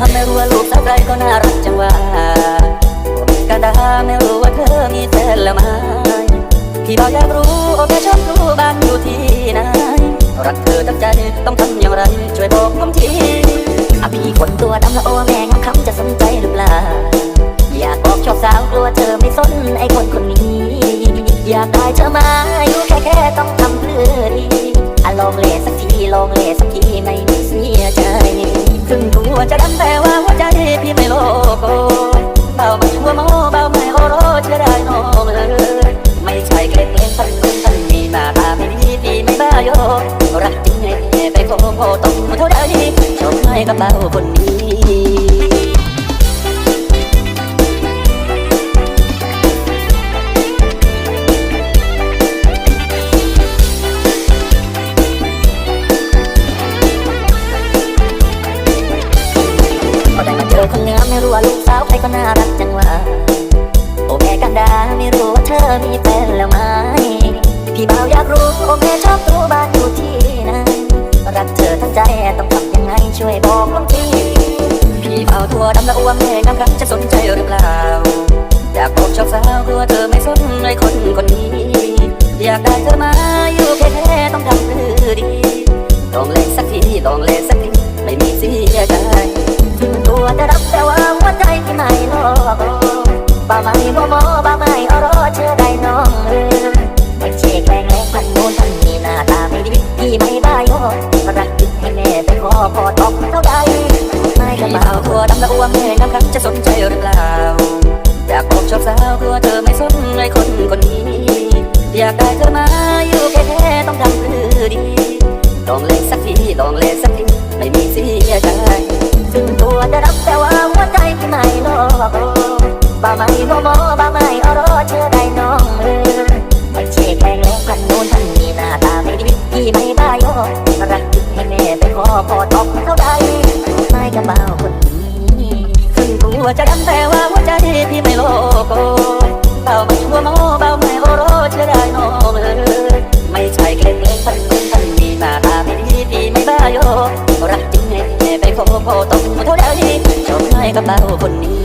เจอปริงามไม่รู้ว่าลูกสาวใครก็น่ารักจังว่าผมกันดาไม่รู้ว่าเธอมีแฟนแล้วไหมพี่บอกอยากรู้โอ้แม่ชอบรู้บ้านอยู่ที่ไหนรักเธอตั้งใจต้องทำอย่างไร ช่วยบอกผมทีอะพี่คนตัวดำละโอแมงคำจะสนใจหรือเปล่า อยากบอกชอบสาวกลัวเธอไม่สนไอ้คนคนนี้ อยากได้เธอมาอยู่แค่แค่ต้องทำเพื่อดีอะลองเลสักทีลองเลสักทีไม่ ถึงตัวจะดำแต่ว่าหัวใจพี่ไม่โลโกเบาไม่หัวโมเบาไม่โอโรเชื่อได้น้องเลยไม่ใช่เกล็ดเล่นพันคนพันมีหน้าตาไม่ดีพี่ไม่บ้าโยรักจริงไงไปโคโคต้องเท่าใดชอบให้กับเบาคนนี้ เจอคนงามไม่รู้ว่าลูกสาวใครก็น่ารักจังว่าโอแม่กันดาไม่รู้ว่าเธอมีแฟนแล้วไหมพี่บ่าวอยากรู้โอแม่ชอบรู้บ้านอยู่ที่ไหนรักเธอทั้งใจต้องทำยังไงช่วยบอกลงทีพี่บ่าวทั่วดำและอ้วนแม่กำลังจะสนใจหรือเปล่าอยากบอกชอบสาวกลัวเธอไม่สนในคนคนนี้ อยากได้เธอมาอยู่แค่ บ้าไม่โมโมบ้าไม่อรอเชื่อได้น้องเออไม่เช็คแรงแรงพันโน้นพันนี่หน้าตาไม่ดีพี่ไม่บ้าโยรักจึงให้แม่ไปขอพอตอกเท่าใดไม่กระเป๋าตัวดำและอ้วนแม่น้ำครั้งจะสนใจหรือเปล่าอยากบอกชอบสาวกลัวเธอไม่สนในคนคนนี้ อยากได้เธอมาอยู่แค่แค่ต้องทำเพื่อดีต้องเล่นสักทีต้องเล่นสักทีไม่มีเสียใจ บ้าไม่โมโมบ้าไม่อรอเชื่อได้น้องเออไม่เช็คแรงแรงพันโน้นพันนี่หน้าตาไม่ดีพี่ไม่บ้าโยรักจึงให้แม่ไปขอพอตอกเท่าใดไม่กระเป๋าคนนี้ถึงตัวจะดำแต่ว่าหัวใจพี่ไม่โลโกเบาไม่หัวโมเบาไม่โอโรเชื่อได้น้องเออไม่ใช่เกล็ดเล่นพันโน้นพันนี่หน้าตาไม่ดีพี่ไม่บ้าโยรักจริงให้แม่ไปขอพอตอกเท่าใดชอบให้กระเป๋าคนนี้